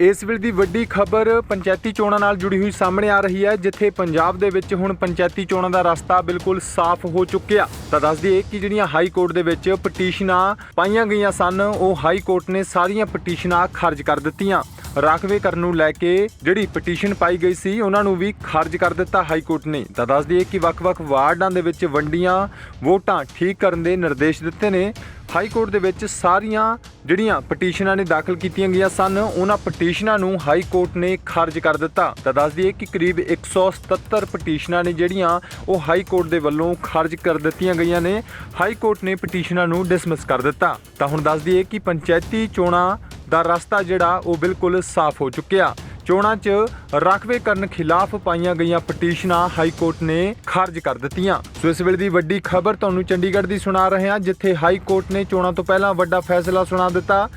ਇਸ ਵੇਲੇ ਦੀ ਵੱਡੀ ਖਬਰ ਪੰਚਾਇਤੀ ਚੋਣਾਂ ਨਾਲ ਜੁੜੀ ਹੋਈ ਸਾਹਮਣੇ ਆ ਰਹੀ ਹੈ, ਜਿੱਥੇ ਪੰਜਾਬ ਦੇ ਵਿੱਚ ਹੁਣ ਪੰਚਾਇਤੀ ਚੋਣਾਂ ਦਾ ਰਸਤਾ ਬਿਲਕੁਲ ਸਾਫ਼ ਹੋ ਚੁੱਕਿਆ। ਤਾਂ ਦੱਸ ਦਈਏ ਕਿ ਜਿਹੜੀਆਂ ਹਾਈ ਕੋਰਟ ਦੇ ਵਿੱਚ ਪਟੀਸ਼ਨਾਂ ਪਾਈਆਂ ਗਈਆਂ ਸਨ, ਉਹ ਹਾਈ ਕੋਰਟ ਨੇ ਸਾਰੀਆਂ ਪਟੀਸ਼ਨਾਂ ਖਾਰਜ ਕਰ ਦਿੱਤੀਆਂ। ਰਾਖਵੇ ਕਰਨ ਨੂੰ ਲੈ ਕੇ ਜਿਹੜੀ ਪਟੀਸ਼ਨ ਪਾਈ ਗਈ ਸੀ, ਉਹਨਾਂ ਨੂੰ ਵੀ ਖਾਰਜ ਕਰ ਦਿੱਤਾ ਹਾਈ ਕੋਰਟ ਨੇ। ਤਾਂ ਦੱਸ ਦਈਏ ਕਿ ਵੱਖ-ਵੱਖ ਵਾਰਡਾਂ ਦੇ ਵਿੱਚ ਵੰਡੀਆਂ ਵੋਟਾਂ ਠੀਕ ਕਰਨ ਦੇ ਨਿਰਦੇਸ਼ ਦਿੱਤੇ ਨੇ। ਹਾਈ ਕੋਰਟ ਦੇ ਵਿੱਚ ਸਾਰੀਆਂ ਜਿਹੜੀਆਂ ਪਟੀਸ਼ਨਾਂ ਨੇ ਦਾਖਲ ਕੀਤੀਆਂ ਗਈਆਂ ਸਨ, ਉਹਨਾਂ ਪਟੀਸ਼ਨਾਂ ਨੂੰ ਹਾਈ ਕੋਰਟ ਨੇ ਖਾਰਜ ਕਰ ਦਿੱਤਾ। ਤਾਂ ਦੱਸ ਦਈਏ ਕਿ ਕਰੀਬ 177 ਪਟੀਸ਼ਨਾਂ ਨੇ ਜਿਹੜੀਆਂ ਉਹ ਹਾਈ ਕੋਰਟ ਦੇ ਵੱਲੋਂ ਖਾਰਜ ਕਰ ਦਿੱਤੀਆਂ ਗਈਆਂ ਨੇ। ਹਾਈ ਕੋਰਟ ਨੇ ਪਟੀਸ਼ਨਾਂ ਨੂੰ ਡਿਸਮਿਸ ਕਰ ਦਿੱਤਾ। ਤਾਂ ਹੁਣ ਦੱਸ ਦਈਏ ਕਿ ਪੰਚਾਇਤੀ ਚੋਣਾਂ ਦਾ ਰਸਤਾ ਜਿਹੜਾ ਉਹ ਬਿਲਕੁਲ ਸਾਫ਼ ਹੋ ਚੁੱਕਿਆ। ਚੋਣਾਂ 'ਚ ਰਾਖਵੇ ਕਰਨ ਖਿਲਾਫ ਪਾਈਆਂ ਗਈਆਂ ਪਟੀਸ਼ਨਾਂ ਹਾਈ ਕੋਰਟ ਨੇ ਖਾਰਜ ਕਰ ਦਿੱਤੀਆਂ। ਸੋ ਇਸ ਵੇਲੇ ਦੀ ਵੱਡੀ ਖਬਰ ਤੁਹਾਨੂੰ ਚੰਡੀਗੜ੍ਹ ਦੀ ਸੁਣਾ ਰਹੇ ਹਾਂ, ਜਿੱਥੇ ਹਾਈ ਕੋਰਟ ਨੇ ਚੋਣਾਂ ਤੋਂ ਪਹਿਲਾਂ ਵੱਡਾ ਫੈਸਲਾ ਸੁਣਾ ਦਿੱਤਾ।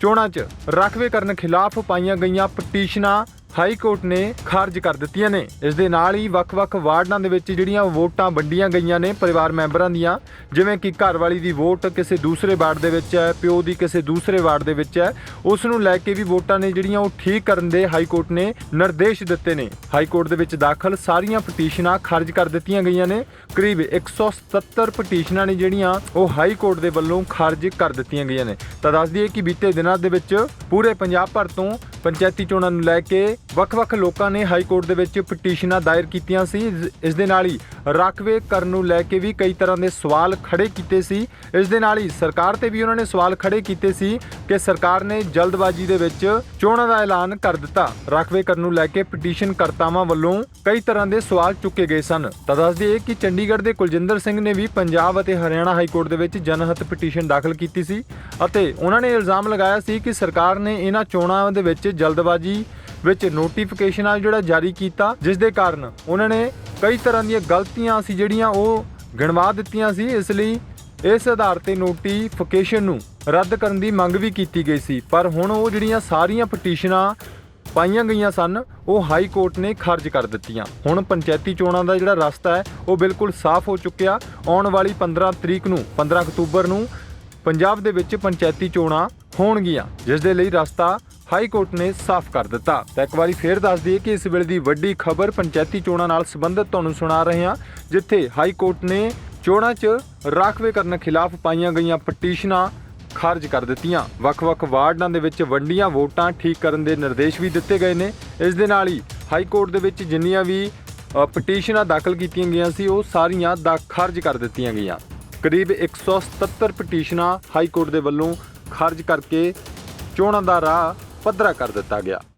ਚੋਣਾਂ 'ਚ ਰਾਖਵੇ ਕਰਨ ਖਿਲਾਫ ਪਾਈਆਂ ਗਈਆਂ ਪਟੀਸ਼ਨਾਂ ਹਾਈ ਕੋਰਟ ਨੇ ਖਾਰਜ ਕਰ ਦਿੱਤੀਆਂ ਨੇ। ਇਸ ਦੇ ਨਾਲ ਹੀ ਵੱਖ-ਵੱਖ ਵਾਰਡਾਂ ਦੇ ਵਿੱਚ ਜਿਹੜੀਆਂ ਵੋਟਾਂ ਵੰਡੀਆਂ ਗਈਆਂ ਨੇ ਪਰਿਵਾਰ ਮੈਂਬਰਾਂ ਦੀਆਂ, ਜਿਵੇਂ ਕਿ ਘਰ ਵਾਲੀ ਦੀ ਵੋਟ ਕਿਸੇ ਦੂਸਰੇ ਵਾਰਡ ਦੇ ਵਿੱਚ ਹੈ, ਪਿਓ ਦੀ ਕਿਸੇ ਦੂਸਰੇ ਵਾਰਡ ਦੇ ਵਿੱਚ ਹੈ, ਉਸ ਨੂੰ ਲੈ ਕੇ ਵੀ ਵੋਟਾਂ ਨੇ ਜਿਹੜੀਆਂ ਉਹ ਠੀਕ ਕਰਨ ਦੇ ਹਾਈ ਕੋਰਟ ਨੇ ਨਿਰਦੇਸ਼ ਦਿੱਤੇ ਨੇ। ਹਾਈ ਕੋਰਟ ਦੇ ਵਿੱਚ ਦਾਖਲ ਸਾਰੀਆਂ ਪਟੀਸ਼ਨਾਂ ਖਾਰਜ ਕਰ ਦਿੱਤੀਆਂ ਗਈਆਂ ਨੇ। ਕਰੀਬ 177 ਪਟੀਸ਼ਨਾਂ ਨੇ ਜਿਹੜੀਆਂ ਉਹ ਹਾਈ ਕੋਰਟ ਦੇ ਵੱਲੋਂ ਖਾਰਜ ਕਰ ਦਿੱਤੀਆਂ ਗਈਆਂ ਨੇ। ਤਾਂ ਦੱਸ ਦਈਏ ਕਿ ਬੀਤੇ ਦਿਨਾਂ ਦੇ ਵਿੱਚ ਪੂਰੇ ਪੰਜਾਬ ਭਰ ਤੋਂ ਪੰਚਾਇਤੀ ਚੋਣਾਂ ਨੂੰ ਲੈ ਕੇ ਵੱਖ-ਵੱਖ ਲੋਕਾਂ ਨੇ ਹਾਈ ਕੋਰਟ ਦੇ ਵਿੱਚ ਪਟੀਸ਼ਨਾਂ ਦਾਇਰ ਕੀਤੀਆਂ ਸੀ। ਇਸ- ਇਸ ਦੇ ਨਾਲ ਹੀ ਰਾਖਵੇ ਕਰਨ ਨੂੰ ਲੈ ਕੇ ਵੀ ਕਈ ਤਰ੍ਹਾਂ ਦੇ ਸਵਾਲ ਖੜੇ ਕੀਤੇ ਸੀ। ਇਸ ਦੇ ਨਾਲ ਹੀ ਸਰਕਾਰ ਤੇ ਵੀ ਉਹਨਾਂ ਨੇ ਸਵਾਲ ਖੜੇ ਕੀਤੇ ਸੀ ਕਿ ਸਰਕਾਰ ਨੇ ਜਲਦਬਾਜ਼ੀ ਦੇ ਵਿੱਚ ਚੋਣਾਂ ਦਾ ਐਲਾਨ ਕਰ ਦਿੱਤਾ। ਰਾਖਵੇ ਕਰਨ ਨੂੰ ਲੈ ਕੇ ਪਟੀਸ਼ਨ ਕਰਤਾਵਾਂ ਵੱਲੋਂ ਕਈ ਤਰ੍ਹਾਂ ਦੇ ਸਵਾਲ ਚੁੱਕੇ ਗਏ ਸਨ। ਤਾਂ ਦੱਸ ਦਈਏ ਕਿ ਚੰਡੀਗੜ੍ਹ ਦੇ ਕੁਲਜਿੰਦਰ ਸਿੰਘ ਨੇ ਵੀ ਪੰਜਾਬ ਅਤੇ ਹਰਿਆਣਾ ਹਾਈ ਕੋਰਟ ਦੇ ਵਿੱਚ ਜਨਹਿਤ ਪਟੀਸ਼ਨ ਦਾਖਲ ਕੀਤੀ ਸੀ ਅਤੇ ਉਹਨਾਂ ਨੇ ਇਲਜ਼ਾਮ ਲਗਾਇਆ ਸੀ ਕਿ ਸਰਕਾਰ ਨੇ ਇਹਨਾਂ ਚੋਣਾਂ ਦੇ ਵਿੱਚ ਜਲਦਬਾਜ਼ੀ ਵਿੱਚ ਨੋਟੀਫਿਕੇਸ਼ਨਾਂ ਜਿਹੜਾ ਜਾਰੀ ਕੀਤਾ ਜਿਸ ਦੇ ਕਾਰਨ ਉਹਨਾਂ ਨੇ ਕਈ ਤਰ੍ਹਾਂ ਦੀਆਂ ਗਲਤੀਆਂ ਸੀ ਜਿਹੜੀਆਂ ਉਹ ਗਿਣਵਾ ਦਿੱਤੀਆਂ ਸੀ, ਇਸ ਲਈ ਇਸ ਆਧਾਰ ਤੇ ਨੋਟੀਫਿਕੇਸ਼ਨ ਨੂੰ ਰੱਦ ਕਰਨ ਦੀ ਮੰਗ ਵੀ ਕੀਤੀ ਗਈ ਸੀ। ਪਰ ਹੁਣ ਉਹ ਜਿਹੜੀਆਂ ਸਾਰੀਆਂ ਪਟੀਸ਼ਨਾਂ ਪਾਈਆਂ ਗਈਆਂ ਸਨ, ਉਹ ਹਾਈ ਕੋਰਟ ਨੇ ਖਾਰਜ ਕਰ ਦਿੱਤੀਆਂ। ਹੁਣ ਪੰਚਾਇਤੀ ਚੋਣਾਂ ਦਾ ਜਿਹੜਾ ਰਸਤਾ ਹੈ, ਉਹ ਬਿਲਕੁਲ ਸਾਫ਼ ਹੋ ਚੁੱਕਿਆ। ਆਉਣ ਵਾਲੀ 15 ਤਰੀਕ ਨੂੰ 15 ਅਕਤੂਬਰ ਨੂੰ ਪੰਜਾਬ ਦੇ ਵਿੱਚ ਪੰਚਾਇਤੀ ਚੋਣਾਂ ਹੋਣਗੀਆਂ ਜਿਸ ਦੇ ਲਈ ਰਸਤਾ ਹਾਈ ਕੋਰਟ ਨੇ ਸਾਫ਼ ਕਰ ਦਿੱਤਾ। ਤਾਂ ਇੱਕ ਵਾਰੀ ਫੇਰ ਦੱਸ ਦਈਏ ਕਿ ਇਸ ਵੇਲੇ ਦੀ ਵੱਡੀ ਖਬਰ ਪੰਚਾਇਤੀ ਚੋਣਾਂ ਨਾਲ ਸੰਬੰਧਿਤ ਤੁਹਾਨੂੰ ਸੁਣਾ ਰਹੇ ਹਾਂ, ਜਿੱਥੇ ਹਾਈ ਕੋਰਟ ਨੇ ਚੋਣਾਂ 'ਚ ਰਾਖਵੇ ਕਰਨ ਖਿਲਾਫ ਪਾਈਆਂ ਗਈਆਂ ਪਟੀਸ਼ਨਾਂ ਖਾਰਜ ਕਰ ਦਿੱਤੀਆਂ। ਵੱਖ-ਵੱਖ ਵਾਰਡਾਂ ਦੇ ਵਿੱਚ ਵੰਡੀਆਂ ਵੋਟਾਂ ਠੀਕ ਕਰਨ ਦੇ ਨਿਰਦੇਸ਼ ਵੀ ਦਿੱਤੇ ਗਏ ਨੇ। ਇਸ ਦੇ ਨਾਲ ਹੀ ਹਾਈ ਕੋਰਟ ਦੇ ਵਿੱਚ ਜਿੰਨੀਆਂ ਵੀ ਪਟੀਸ਼ਨਾਂ ਦਾਖਲ ਕੀਤੀਆਂ ਗਈਆਂ ਸੀ, ਉਹ ਸਾਰੀਆਂ ਦਾ ਖਾਰਜ ਕਰ ਦਿੱਤੀਆਂ ਗਈਆਂ। ਕਰੀਬ 177 ਪਟੀਸ਼ਨਾਂ ਹਾਈ ਕੋਰਟ ਦੇ ਵੱਲੋਂ ਖਾਰਜ ਕਰਕੇ ਚੋਣਾਂ ਦਾ ਰਾਹ ਪੱਧਰਾ ਕਰ ਦਿੱਤਾ ਗਿਆ।